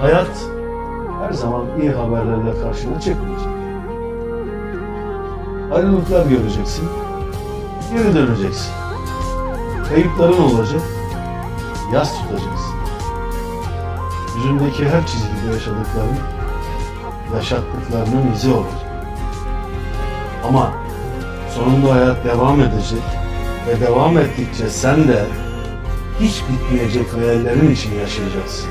Hayat her zaman iyi haberlerle karşına çıkmayacak. Ayrılıklar göreceksin, geri döneceksin. Kayıpların olacak, yas tutacaksın. Yüzündeki her çizgide yaşadıkların, yaşattıklarının izi olacak. Ama sonunda hayat devam edecek ve devam ettikçe sen de hiç bitmeyecek hayallerin için yaşayacaksın.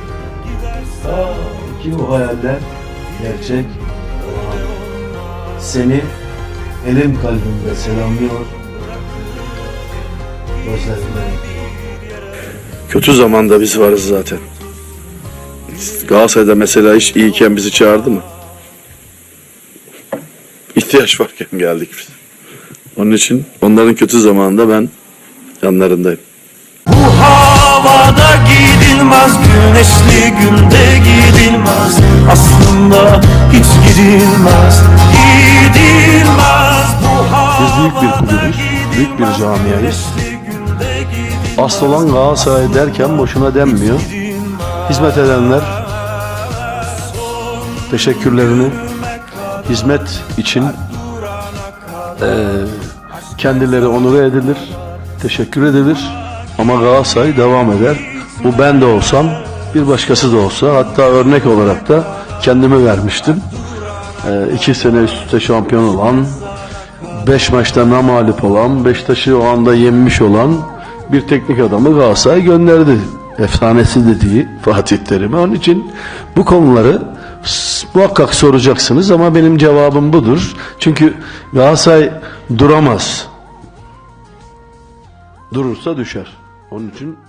Ta ki o hayaller gerçek olan. Seni elim kalbimde selamlıyor. Gözlerimden Kötü zamanda biz varız zaten. Galatasaray'da mesela hiç iyiyken bizi çağırdı mı? İhtiyaç varken geldik biz. Onun için onların kötü zamanında ben yanlarındayım. Bu havada gidilmez Güneşli günde gidilmez Aslında hiç gidilmez Gidilmez bu Biz büyük bir kulübüz, büyük bir camiayız. Asıl olan Galatasaray derken boşuna denmiyor. Hizmet edenler teşekkürlerini hizmet için eee, kendileri onur edilir, teşekkür edilir. Ama Galatasaray devam eder. Bu ben de olsam, bir başkası da olsa, hatta örnek olarak da kendimi vermiştim. Eee, iki sene üst üste şampiyon olan, Beş maçta namalip olan, Beşiktaş'ı o anda yenmiş olan bir teknik adamı Galatasaray gönderdi. Efsanesi dediği Fatih Terim'e. Onun için bu konuları muhakkak soracaksınız ama benim cevabım budur. Çünkü Galatasaray duramaz. Durursa düşer. Onun için